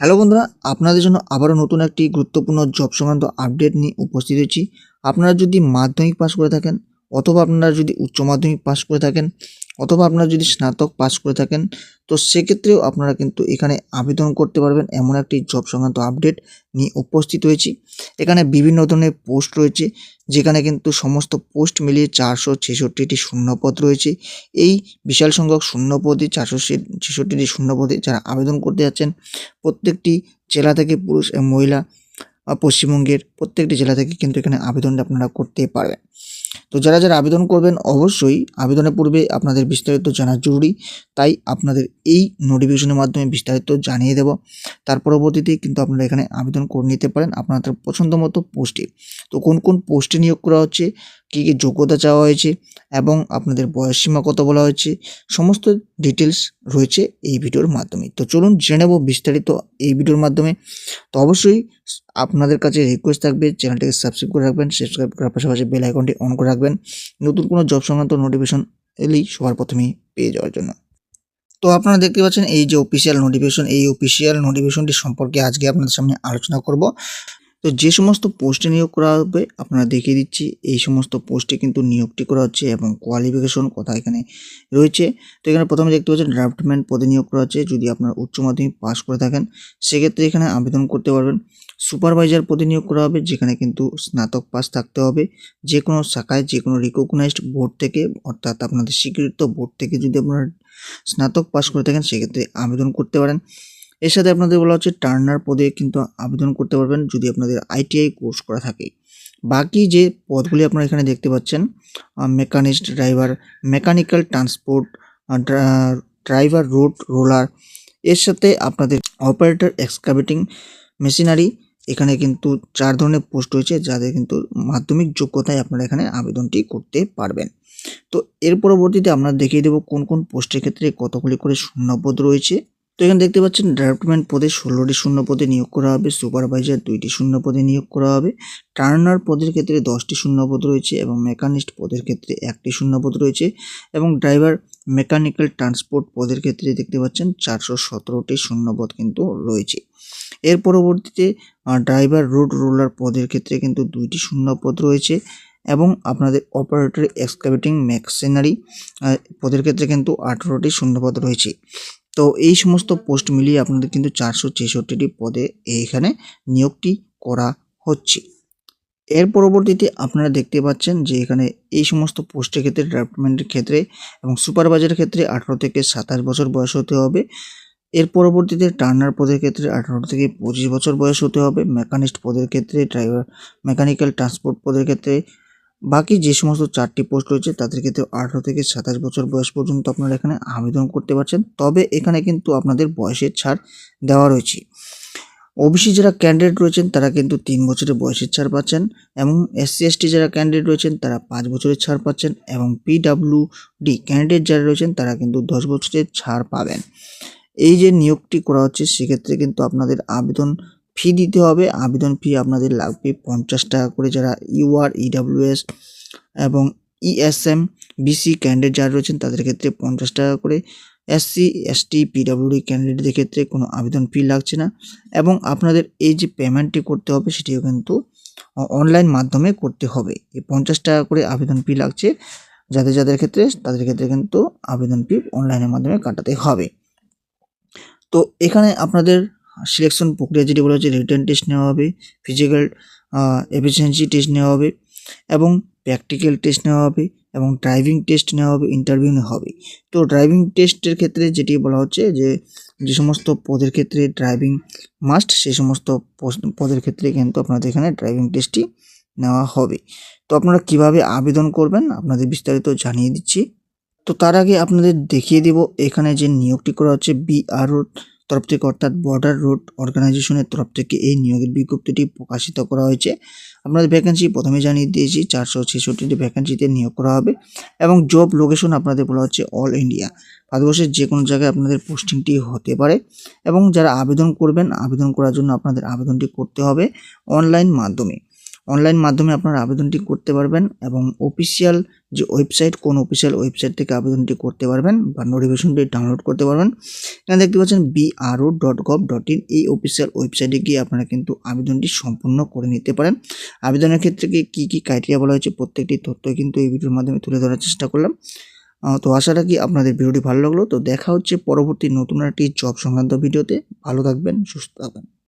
Hello বন্ধুরা, আপনাদের জন্য আবারও নতুন একটি গুরুত্বপূর্ণ জব সংক্রান্ত আপডেট নিয়ে উপস্থিত হয়েছি। আপনারা যদি মাধ্যমিক পাস করে থাকেন অথবা আপনারা যদি উচ্চ মাধ্যমিক পাস করে থাকেন অথবা আপনারা যদি স্নাতক পাস করে থাকেন, তো সেক্ষেত্রেও আপনারা কিন্তু এখানে আবেদন করতে পারবেন এমন একটি জব সংক্রান্ত আপডেট নিয়ে উপস্থিত হয়েছি। এখানে বিভিন্ন ধরনের পোস্ট রয়েছে, যেখানে কিন্তু সমস্ত পোস্ট মিলিয়ে চারশো ছেষট্টিটি শূন্যপদ রয়েছে। এই বিশাল সংখ্যক শূন্যপদে, চারশো ছেষট্টিটি শূন্যপদে যারা আবেদন করতে যাচ্ছেন, প্রত্যেকটি জেলা থেকে পুরুষ এবং মহিলা পশ্চিমবঙ্গের প্রত্যেকটি জেলা থেকে কিন্তু এখানে আবেদনটা আপনারা করতে পারবেন। তো যারা যারা আবেদন করবেন, অবশ্যই আবেদনের পূর্বে আপনাদের বিস্তারিত জানা জরুরি। তাই আপনাদের এই নোটিফিকেশনের মাধ্যমে বিস্তারিত জানিয়ে দেব। তার পরবর্তীতে কিন্তু আপনারা এখানে আবেদন করে নিতে পারেন আপনাদের পছন্দ মতো পোস্টে। তো কোন কোন পোস্টে নিয়োগ করা হচ্ছে, কী কী যোগ্যতা চাওয়া হয়েছে এবং আপনাদের বয়সসীমা কত বলা হয়েছে, সমস্ত ডিটেলস রয়েছে এই ভিডিওর মাধ্যমে। তো চলুন জেনে নেব বিস্তারিত এই ভিডিওর মাধ্যমে। তো অবশ্যই আপনাদের কাছে রিকোয়েস্ট থাকবে চ্যানেলটিকে সাবস্ক্রাইব করে রাখবেন সাবস্ক্রাইব করার পাশাপাশি বেল আইকনটি অন করে রাখবেন। নতুন কোনো জব সংক্রান্ত নোটিফিকেশন এলেই সবার প্রথমেই পেয়ে যাওয়ার জন্য। তো আপনারা দেখতে পাচ্ছেন, এই যে অফিসিয়াল নোটিফিকেশন এই অফিসিয়াল নোটিফিকেশনটি সম্পর্কে আজকে আপনাদের সামনে আলোচনা করব। তো যে সমস্ত পোস্টে নিয়োগ করা হবে, আপনারা দেখিয়ে দিচ্ছি, এই সমস্ত পোস্টে কিন্তু নিয়োগটি করা হচ্ছে এবং কোয়ালিফিকেশন কথা এখানে রয়েছে। তো এখানে প্রথমে দেখতে পাচ্ছেন ড্রাফটম্যান পদে নিয়োগ করা হচ্ছে। যদি আপনার উচ্চ মাধ্যমিক পাস করে থাকেন, সেক্ষেত্রে এখানে আবেদন করতে পারবেন। সুপারভাইজার পদে নিয়োগ করা হবে, যেখানে কিন্তু স্নাতক পাস থাকতে হবে। যে কোনো শাখায় যে কোনো রিকগনাইজড বোর্ড থেকে, অর্থাৎ আপনাদের স্বীকৃত বোর্ড থেকে যদি আপনারা স্নাতক পাস করে থাকেন, সেক্ষেত্রে আবেদন করতে পারেন। এর সাথে আপনাদের বলা হচ্ছে টার্নার পদে কিন্তু আবেদন করতে পারবেন যদি আপনাদের আইটিআই কোর্স করা থাকে। বাকি যে পদগুলি আপনারা এখানে দেখতে পাচ্ছেন machinist driver, mechanical transport driver road roller, এর সাথে আপনাদের অপারেটর এক্সকাভেটিং মেশিনারি, এখানে কিন্তু চার ধরনের পোস্ট রয়েছে যাদের কিন্তু মাধ্যমিক যোগ্যতায় আপনারা এখানে আবেদনটি করতে পারবেন। তো এর পরবর্তীতে আমরা দেখিয়ে দেবো কোন কোন পোস্টের ক্ষেত্রে কতগুলি করে শূন্যপদ রয়েছে। তো এখানে দেখতে পাচ্ছেন ড্রাফটম্যান পদে ষোলোটি শূন্য পদে নিয়োগ করা হবে সুপারভাইজার দুইটি শূন্য পদে নিয়োগ করা হবে টার্নার পদের ক্ষেত্রে দশটি শূন্যপদ রয়েছে এবং মেকানিস্ট পদের ক্ষেত্রে একটি শূন্যপদ রয়েছে এবং ড্রাইভার মেকানিক্যাল ট্রান্সপোর্ট পদের ক্ষেত্রে দেখতে পাচ্ছেন, চারশো সতেরোটি শূন্যপদ কিন্তু রয়েছে। এর পরবর্তীতে ড্রাইভার রোড রোলার পদের ক্ষেত্রে কিন্তু দুইটি শূন্যপদ রয়েছে এবং আপনাদের অপারেটর এক্সকাভেটিং মেশিনারি পদের ক্ষেত্রে কিন্তু আঠেরোটি শূন্যপদ রয়েছে। তো এই সমস্ত পোস্ট মিলিয়ে আপনাদের কিন্তু চারশো ছেষট্টিটি পদে এখানে নিয়োগটি করা হচ্ছে। এর পরবর্তীতে আপনারা দেখতে পাচ্ছেন যে এখানে এই সমস্ত পোস্টের ক্ষেত্রে ডেভেলপমেন্টের ক্ষেত্রে এবং সুপারভাইজারের ক্ষেত্রে আঠারো থেকে সাতাশ বছর বয়স হতে হবে। এর পরবর্তীতে টার্নার পদের ক্ষেত্রে আঠারো থেকে পঁচিশ বছর বয়স হতে হবে। মেকানিস্ট পদের ক্ষেত্রে ড্রাইভার মেকানিক্যাল ট্রান্সপোর্ট পদের ক্ষেত্রে বাকি যে সমস্ত চারটি পোস্ট রয়েছে, তাদের ক্ষেত্রে আঠারো থেকে সাতাশ বছর বয়স পর্যন্ত আপনারা এখানে আবেদন করতে পারছেন। তবে এখানে কিন্তু আপনাদের বয়সের ছাড় দেওয়া রয়েছে। ওবিসি যারা ক্যান্ডিডেট রয়েছেন, তারা কিন্তু তিন বছরের বয়সের ছাড় পাচ্ছেন এবং এসসি এসটি যারা ক্যান্ডিডেট রয়েছেন, তারা পাঁচ বছরের ছাড় পাচ্ছেন এবং পিডাব্লিউ ডি ক্যান্ডিডেট যারা রয়েছেন, তারা কিন্তু দশ বছরের ছাড় পাবেন। এই যে নিয়োগটি করা হচ্ছে, সেক্ষেত্রে কিন্তু আপনাদের আবেদন ফি দিতে হবে। আবেদন ফি আপনাদের লাগবে পঞ্চাশ টাকা করে যারা ইউআর ইডাব্লিউএস এবং ইএসএম বিসি ক্যান্ডিডেট যারা রয়েছেন তাদের ক্ষেত্রে পঞ্চাশ টাকা করে। এসসি এসটি পিডাব্লিউডি ক্যান্ডিডেটদের ক্ষেত্রে কোনো আবেদন ফি লাগছে না এবং আপনাদের এই যে পেমেন্টটি করতে হবে সেটিও কিন্তু অনলাইন মাধ্যমে করতে হবে। এই পঞ্চাশ টাকা করে আবেদন ফি লাগছে। যাদের যাদের ক্ষেত্রে, তাদের ক্ষেত্রে কিন্তু আবেদন ফি অনলাইনের মাধ্যমে কাটাতে হবে। তো এখানে আপনাদের সিলেকশন প্রক্রিয়া যেটি বলা হচ্ছে রিটার্ন টেস্ট নেওয়া হবে ফিজিক্যাল এফিসিয়েন্সি টেস্ট নেওয়া হবে এবং প্র্যাকটিক্যাল টেস্ট নেওয়া হবে এবং ড্রাইভিং টেস্ট নেওয়া হবে ইন্টারভিউ নেওয়া হবে। তো ড্রাইভিং টেস্টের ক্ষেত্রে যেটি বলা হচ্ছে যে যে সমস্ত পদের ক্ষেত্রে ড্রাইভিং মাস্ট সেই সমস্ত পদের ক্ষেত্রে কিন্তু আপনাদের এখানে ড্রাইভিং টেস্টটি নেওয়া হবে। তো আপনারা কীভাবে আবেদন করবেন আপনাদের বিস্তারিত জানিয়ে দিচ্ছি। তো তার আগে আপনাদের দেখিয়ে দেব এখানে যে নিয়োগটি করা হচ্ছে বিআরও তরফ থেকে অর্থাৎ বর্ডার রোড অর্গানাইজেশনের তরফ থেকে এই নিয়োগের বিজ্ঞপ্তিটি প্রকাশিত করা হয়েছে। আপনাদের ভ্যাকেন্সি প্রথমে জানিয়ে দিয়েছি, চারশো ছেষট্টিটি ভ্যাকেন্সিতে নিয়োগ করা হবে এবং জব লোকেশন আপনাদের বলা হচ্ছে অল ইন্ডিয়া ভারতবর্ষের যে কোনো জায়গায় আপনাদের পোস্টিংটি হতে পারে এবং যারা আবেদন করবেন, আবেদন করার জন্য আপনাদের আবেদনটি করতে হবে অনলাইন মাধ্যমে। অনলাইন মাধ্যমে আপনারা আবেদনটি করতে পারবেন এবং অফিসিয়াল যে ওয়েবসাইট কোন অফিসিয়াল ওয়েবসাইট থেকে আবেদনটি করতে পারবেন বা নোটিফিকেশনটি ডাউনলোড করতে পারবেন। এখানে দেখতে পাচ্ছেন BRO dot gov dot in এই অফিসিয়াল ওয়েবসাইটে গিয়ে আপনারা কিন্তু আবেদনটি সম্পূর্ণ করে নিতে পারেন। আবেদনের ক্ষেত্রে কি কী ক্রাইটেরিয়া বলা হয়েছে প্রত্যেকটি তথ্য কিন্তু এই ভিডিওর মাধ্যমে তুলে ধরার চেষ্টা করলাম। তো আশা রাখি আপনাদের ভিডিওটি ভালো লাগল। তো দেখা হচ্ছে পরবর্তী নতুন একটি জব সংক্রান্ত ভিডিওতে। ভালো থাকবেন, সুস্থ থাকবেন।